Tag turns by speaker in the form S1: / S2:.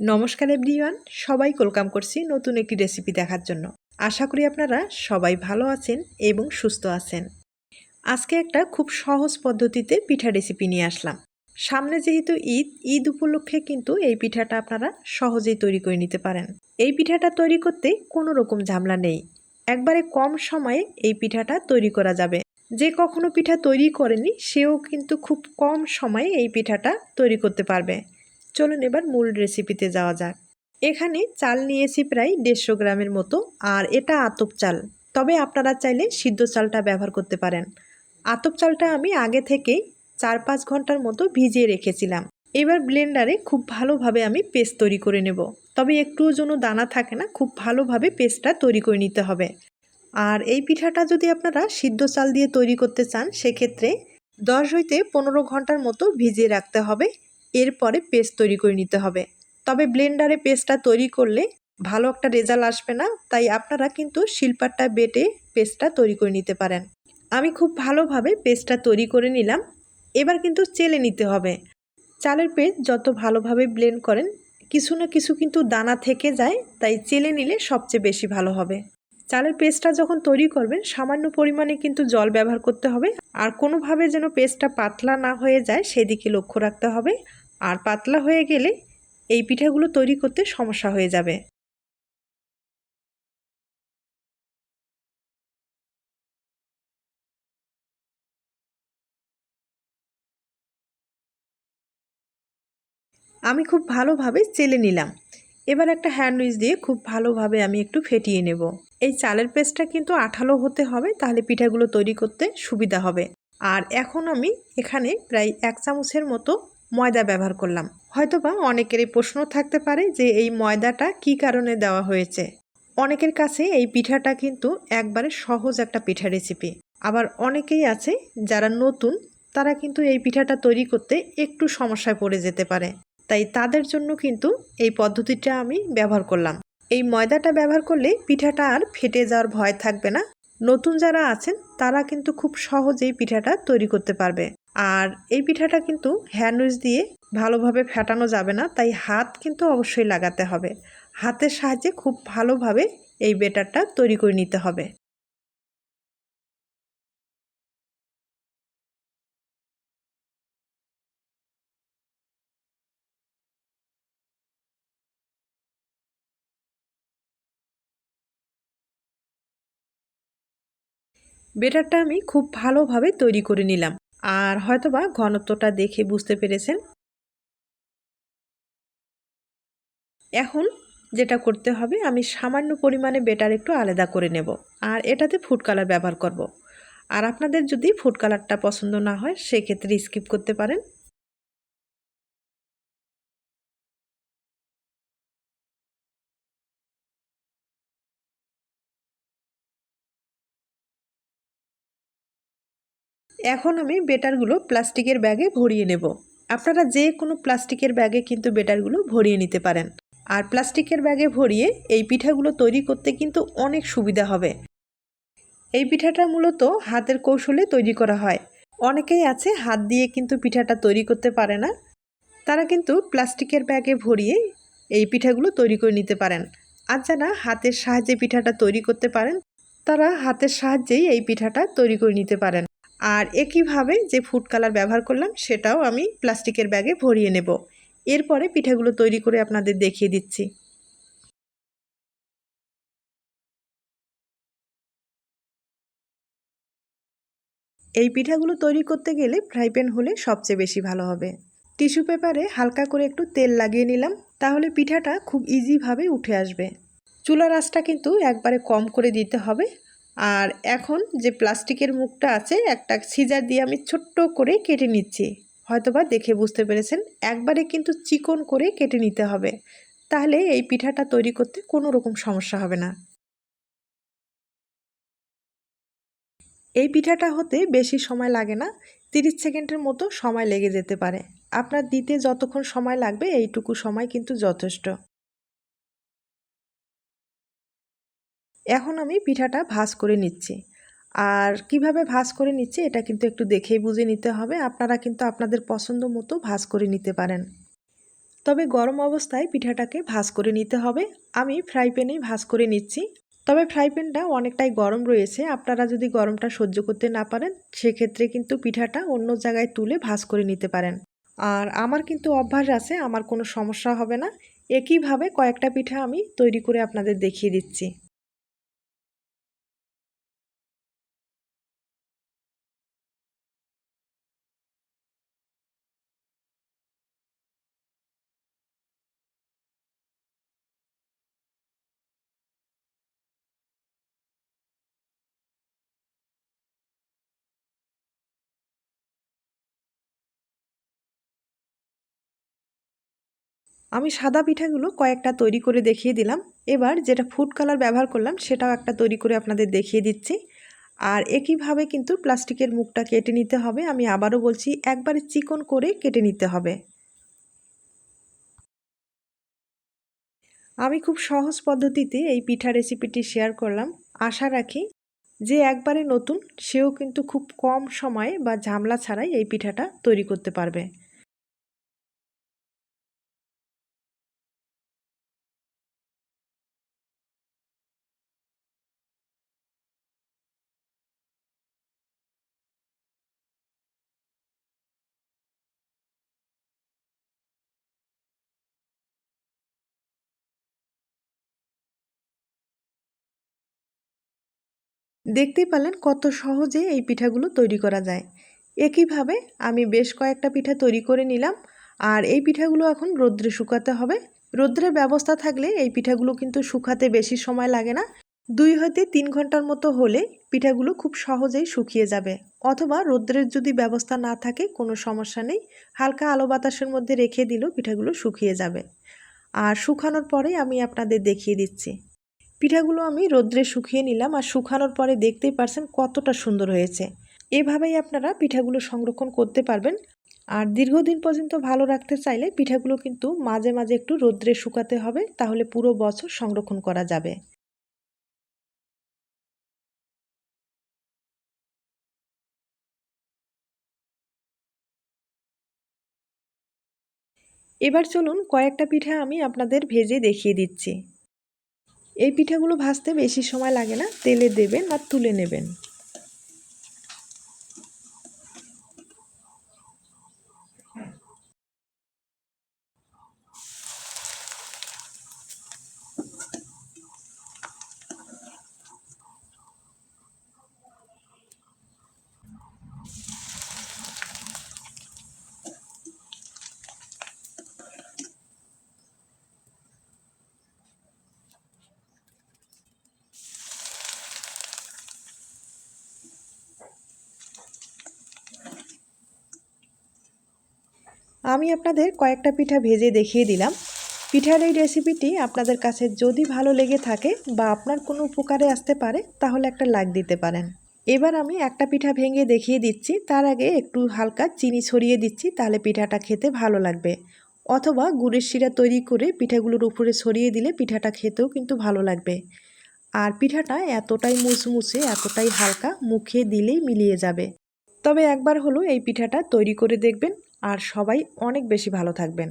S1: নমস্কার এভরিওয়ান, সবাই ওয়েলকাম করছি নতুন একটি রেসিপি দেখার জন্য। আশা করি আপনারা সবাই ভালো আছেন এবং সুস্থ আছেন। আজকে একটা খুব সহজ পদ্ধতিতে পিঠা রেসিপি নিয়ে আসলাম। সামনে যেহেতু ঈদ ঈদ উপলক্ষে কিন্তু এই পিঠাটা আপনারা সহজেই তৈরি করে নিতে পারেন। এই পিঠাটা তৈরি করতে কোনো রকম ঝামেলা নেই। একবারে কম সময়ে এই পিঠাটা তৈরি করা যাবে। যে কখনো পিঠা তৈরি করেনি, সেও কিন্তু খুব কম সময়ে এই পিঠাটা তৈরি করতে পারবে। চলুন এবার মূল রেসিপিতে যাওয়া যাক। এখানে চাল নিয়েছি প্রায় দেড়শো গ্রামের মতো, আর এটা আতপ চাল। তবে আপনারা চাইলে সিদ্ধ চালটা ব্যবহার করতে পারেন। আতপ চালটা আমি আগে থেকেই চার পাঁচ ঘণ্টার মতো ভিজিয়ে রেখেছিলাম। এবার ব্লেন্ডারে খুব ভালোভাবে আমি পেস্ট তৈরি করে নেব। তবে একটুও যেন দানা থাকে না, খুব ভালোভাবে পেস্টটা তৈরি করে নিতে হবে। আর এই পিঠাটা যদি আপনারা সিদ্ধ চাল দিয়ে তৈরি করতে চান, সেক্ষেত্রে দশ হইতে পনেরো ঘণ্টার মতো ভিজিয়ে রাখতে হবে। এরপরে পেস্ট তৈরি করে নিতে হবে। তবে ব্লেন্ডারে পেস্টটা তৈরি করলে ভালো একটা রেজাল্ট আসবে না, তাই আপনারা কিন্তু শিল্পারটা বেটে পেস্টটা তৈরি করে নিতে পারেন। আমি খুব ভালোভাবে পেস্টটা তৈরি করে নিলাম। এবার কিন্তু চেলে নিতে হবে। চালের পেস্ট যত ভালোভাবে ব্লেন্ড করেন, কিছু না কিছু কিন্তু দানা থেকে যায়, তাই চেলে নিলে সবচেয়ে বেশি ভালো হবে। চালের পেস্টটা যখন তৈরি করবেন, সামান্য পরিমাণে কিন্তু জল ব্যবহার করতে হবে। আর কোনোভাবে যেন পেস্টটা পাতলা না হয়ে যায়, সেদিকে লক্ষ্য রাখতে হবে। আর পাতলা হয়ে গেলে এই পিঠাগুলো তৈরি করতে সমস্যা হয়ে যাবে। আমি খুব ভালোভাবে চেলে নিলাম। এবার একটা হ্যান্ডউইচ দিয়ে খুব ভালোভাবে আমি একটু ফেটিয়ে নেব। এই চালের পেস্টটা কিন্তু আঠালো হতে হবে, তাহলে পিঠাগুলো তৈরি করতে সুবিধা হবে। আর এখন আমি এখানে প্রায় এক চামচের মতো ময়দা ব্যবহার করলাম। হয়তোবা অনেকেরই প্রশ্ন থাকতে পারে যে এই ময়দাটা কি কারণে দেওয়া হয়েছে। অনেকের কাছে এই পিঠাটা কিন্তু একবারে সহজ একটা পিঠা রেসিপি আবার অনেকেই আছে যারা নতুন, তারা কিন্তু এই পিঠাটা তৈরি করতে একটু সমস্যায় পড়ে যেতে পারে। তাই তাদের জন্য কিন্তু এই পদ্ধতিটা আমি ব্যবহার করলাম। এই ময়দাটা ব্যবহার করলে পিঠাটা আর ফেটে যাওয়ার ভয় থাকবে না। নতুন যারা আছেন, তারা কিন্তু খুব সহজেই পিঠাটা তৈরি করতে পারবে। আর এই পিঠাটা কিন্তু হ্যান্ডউইচ দিয়ে ভালোভাবে ফেটানো যাবে না, তাই হাত কিন্তু অবশ্যই লাগাতে হবে। হাতের সাহায্যে খুব ভালোভাবে এই বেটারটা তৈরি করে নিতে হবে। বেটারটা আমি খুব ভালোভাবে তৈরি করে নিলাম। আর হয়তোবা ঘনত্বটা দেখে বুঝতে পেরেছেন এখন যেটা করতে হবে, আমি সামান্য পরিমাণে বেটার একটু আলাদা করে নেব, আর এটাতে ফুড কালার ব্যবহার করব। আর আপনাদের যদি ফুড কালারটা পছন্দ না হয়, সেক্ষেত্রে স্কিপ করতে পারেন এখন আমি বেটারগুলো প্লাস্টিকের ব্যাগে ভরিয়ে নেব। আপনারা যে কোনো প্লাস্টিকের ব্যাগে কিন্তু বেটারগুলো ভরিয়ে নিতে পারেন। আর প্লাস্টিকের ব্যাগে ভরিয়ে এই পিঠাগুলো তৈরি করতে কিন্তু অনেক সুবিধা হবে। এই পিঠাটা মূলত হাতের কৌশলে তৈরি করা হয়। অনেকেই আছে হাত দিয়ে কিন্তু পিঠাটা তৈরি করতে পারে না। তারা কিন্তু প্লাস্টিকের ব্যাগে ভরিয়ে এই পিঠাগুলো তৈরি করে নিতে পারেন। আর যারা হাতের সাহায্যে পিঠাটা তৈরি করতে পারেন, তারা হাতের সাহায্যেই এই পিঠাটা তৈরি করে নিতে পারেন। আর একইভাবে যে ফুড কালার ব্যবহার করলাম, সেটাও আমি প্লাস্টিকের ব্যাগে ভরিয়ে নেব। এরপরে পিঠাগুলো তৈরি করে আপনাদের দেখিয়ে দিচ্ছি। এই পিঠাগুলো তৈরি করতে গেলে ফ্রাই প্যান হলে সবচেয়ে বেশি ভালো হবে। টিস্যু পেপারে হালকা করে একটু তেল লাগিয়ে নিলাম, তাহলে পিঠাটা খুব ইজিভাবে উঠে আসবে। চুলার আঁচটা কিন্তু একবারে কম করে দিতে হবে আর এখন যে প্লাস্টিকের মুখটা আছে, একটা সিজার দিয়ে আমি ছোট্ট করে কেটে নিচ্ছি। হয়তোবা দেখে বুঝতে পেরেছেন, একবারে কিন্তু চিকন করে কেটে নিতে হবে। তাহলে এই পিঠাটা তৈরি করতে কোনো রকম সমস্যা হবে না। এই পিঠাটা হতে বেশি সময় লাগে না, তিরিশ সেকেন্ডের মতো সময় লেগে যেতে পারে। আপনার দিতে যতক্ষণ সময় লাগবে, এইটুকু সময় কিন্তু যথেষ্ট। এখন আমি পিঠাটা ভাজ করে নিচ্ছি। আর কীভাবে ভাজ করে নিচ্ছি এটা কিন্তু একটু দেখেই বুঝে নিতে হবে। আপনারা কিন্তু আপনাদের পছন্দ মতো ভাজ করে নিতে পারেন। তবে গরম অবস্থায় পিঠাটাকে ভাজ করে নিতে হবে। আমি ফ্রাই প্যানেই ভাজ করে নিচ্ছি। তবে ফ্রাই প্যানটা অনেকটাই গরম রয়েছে। আপনারা যদি গরমটা সহ্য করতে না পারেন, সেক্ষেত্রে কিন্তু পিঠাটা অন্য জায়গায় তুলে ভাজ করে নিতে পারেন। আর আমার কিন্তু অভ্যাস আছে, আমার কোনো সমস্যা হবে না। একইভাবে কয়েকটা পিঠা আমি তৈরি করে আপনাদের দেখিয়ে দিচ্ছি। আমি সাদা পিঠাগুলো কয়েকটা তৈরি করে দেখিয়ে দিলাম। এবার যেটা ফুড কালার ব্যবহার করলাম, সেটাও একটা তৈরি করে আপনাদের দেখিয়ে দিচ্ছি। আর একইভাবে কিন্তু প্লাস্টিকের মুখটা কেটে নিতে হবে। আমি আবারও বলছি, একবারে চিকন করে কেটে নিতে হবে। আমি খুব সহজ পদ্ধতিতে এই পিঠা রেসিপিটি শেয়ার করলাম। আশা রাখি যে একবারে নতুন, সেও কিন্তু খুব কম সময়ে বা ঝামলা ছাড়াই এই পিঠাটা তৈরি করতে পারবে। দেখতেই পারলেন কত সহজে এই পিঠাগুলো তৈরি করা যায়। একইভাবে আমি বেশ কয়েকটা পিঠা তৈরি করে নিলাম, আর এই পিঠাগুলো এখন রোদ্রে শুকাতে হবে। রোদ্রের ব্যবস্থা থাকলে এই পিঠাগুলো কিন্তু শুকাতে বেশি সময় লাগে না। দুই হইতে তিন ঘণ্টার মতো হলে পিঠাগুলো খুব সহজেই শুকিয়ে যাবে। অথবা রোদ্রের যদি ব্যবস্থা না থাকে, কোনো সমস্যা নেই। হালকা আলো বাতাসের মধ্যে রেখে দিলেও পিঠাগুলো শুকিয়ে যাবে। আর শুকানোর পরে আমি আপনাদের দেখিয়ে দিচ্ছি। পিঠাগুলো আমি রোদ্রে শুকিয়ে নিলাম আর শুকানোর পরে দেখতেই পারছেন কতটা সুন্দর হয়েছে। এভাবেই আপনারা পিঠাগুলো সংরক্ষণ করতে পারবেন। আর দীর্ঘদিন পর্যন্ত ভালো রাখতে চাইলে পিঠাগুলো কিন্তু মাঝে মাঝে একটু রোদ্রে শুকাতে হবে, তাহলে পুরো বছর সংরক্ষণ করা যাবে। এবার চলুন কয়েকটা পিঠা আমি আপনাদের ভেজে দেখিয়ে দিচ্ছি। এই পিঠাগুলো ভাজতে বেশি সময় লাগে না। তেলে দেবেন আর তুলে নেবেন। আমি আপনাদের কয়েকটা পিঠা ভেজে দেখিয়ে দিলাম। পিঠার এই রেসিপিটি আপনাদের কাছে যদি ভালো লেগে থাকে বা আপনার কোনো উপকারে আসতে পারে, তাহলে একটা লাইক দিতে পারেন। এবার আমি একটা পিঠা ভেঙে দেখিয়ে দিচ্ছি। তার আগে একটু হালকা চিনি ছড়িয়ে দিচ্ছি, তাহলে পিঠাটা খেতে ভালো লাগবে। অথবা গুড়ের শিরা তৈরি করে পিঠাগুলোর উপরে ছড়িয়ে দিলে পিঠাটা খেতেও কিন্তু ভালো লাগবে। আর পিঠাটা এতটাই মুচমুচে, এতটাই হালকা, মুখে দিলেই মিলিয়ে যাবে। তবে একবার হলো এই পিঠাটা তৈরি করে দেখবেন। আর সবাই অনেক বেশি ভালো থাকবেন।